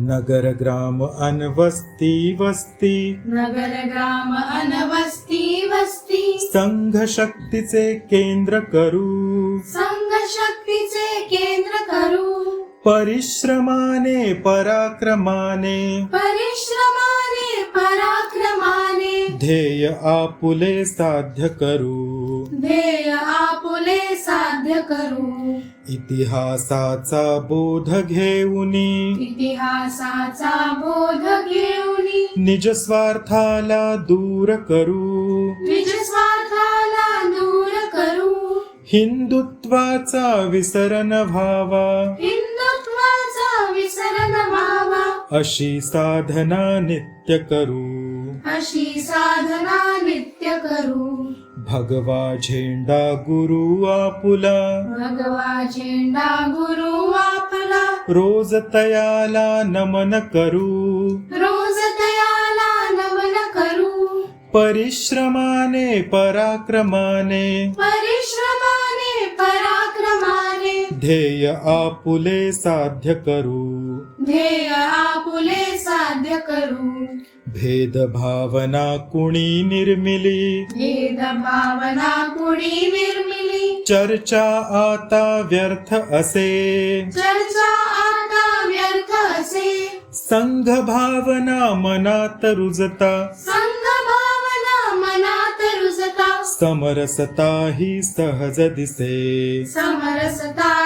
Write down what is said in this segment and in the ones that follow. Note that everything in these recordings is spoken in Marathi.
नगर ग्राम अन वस्ती। नगर ग्राम अन वस्ती। संघ शक्तीचे केंद्र करू। संघ शक्तीचे केंद्र करू। परिश्रमाने पराक्रमाने। परिश्रमाने पराक्रमाने। ध्येय आपुले साध्य करू। ध्येय साध्य करू. इतिहासाचा बोध घेऊनी इतिहासाचा बोध घेऊन. निज स्वार्थाला दूर करू. निज स्वार्थाला दूर करू. हिंदुत्वाचा विसरण व्हावा. हिंदुत्वाचा विसरण व्हावा. अशी साधना नित्य करू. अशी साधना नित्य करू. भगवा झेंडा गुरु आपुला. भगवा झेंडा गुरु आपला. रोज तयाला नमन करू. रोज दयाला नमन करू. परिश्रमाने पराक्रमाने. परिश्रमाने पराक्रमाने ध्येय आपुले साध्य करू. ध्येय आपुले साध्य करू. भेदभावना कुणी निर्मिली? भेद भावना कुणी निर्मिली? चर्चा आता व्यर्थ असे. चर्चा आता व्यर्थ असे. संघ भावना मनात रुजता. संघ भावना मनात रुजता. समरसता ही सहज दिसे. समरसता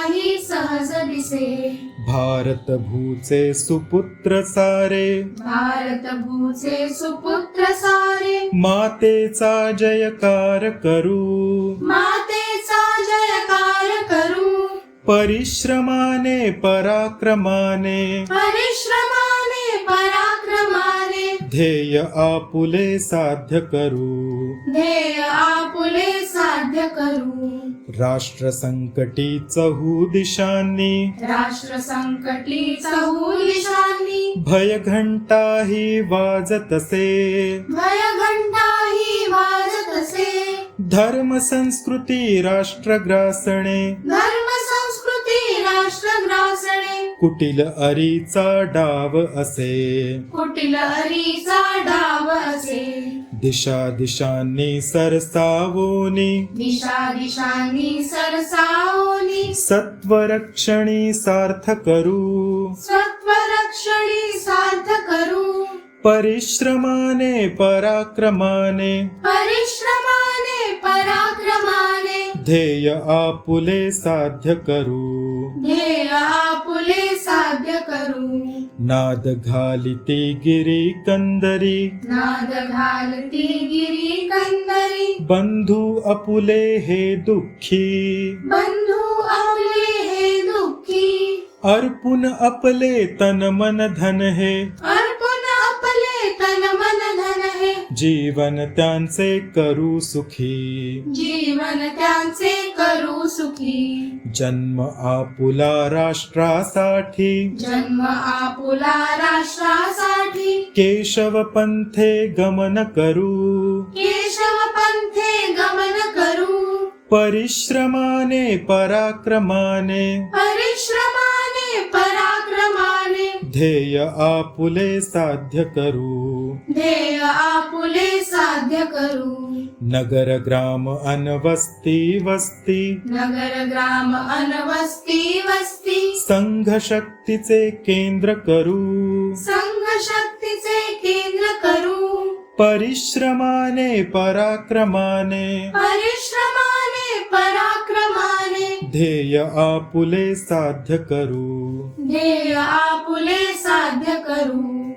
सहज दिसे भारत भूचे सुपुत्र सारे। भारत भूचे सुपुत्र सारे। मातेचा जयकार करू। मातेचा जयकार करू। परिश्रमाने पराक्रमाने। परिश्रमाने। पराक्रमाने ध्येय आपुले साध्य करू. ध्येय आपुले साध्य करू. राष्ट्र संकटी चहू दिशांनी. राष्ट्र संकटी चहू दिशांनी. भय घंटा ही वाजतसे भय घंटा ही वाजत असे. धर्म संस्कृती राष्ट्रग्रासणे धर्म संस्कृती राष्ट्र ग्रासणे. कुटील अरीचा डाव असे. कुटील अरीचा डाव असे. दिशा दिशांनी सरसावोनी. दिशा दिशांनी सरसावली सत्वरक्षणी सार्थ करू. सत्वरक्षणी सार्थ करू. परिश्रमाने पराक्रमाने. परिश्रमाने पराक्रमाने. ध्येय आपुले साध्य करू. ध्येय आपुले साध्य करू। नाद घालते गिरी कंदरी। नाद घालती गिरी कंदरी। बंधू अपुले हे दुःखी। बंधू आपले हे दुःखी। अर्पुन अपले तन मन धन हे। जीवन त्यांचे करू सुखी. जीवन त्यांचे करू सुखी. जन्म आपुला राष्ट्रासाठी. जन्म आपुला राष्ट्रासाठी. केशव पंथे गमन करू. केशव पंथे गमन करू. परिश्रमाने पराक्रमाने. परिश्रमाने पराक्रमाने ध्येय आपुले साध्य करू. ध्येय आपुले साध्य करू. नगर ग्राम अन वस्ती नगर ग्राम अन वस्ती संघ शक्तीचे केंद्र करू. संघ शक्तीचे केंद्र करू. परिश्रमाने पराक्रमाने. परिश्रमाने पराक्रमाने ध्येय आपुले साध्य करू. ध्येय आपुले साध्य करू.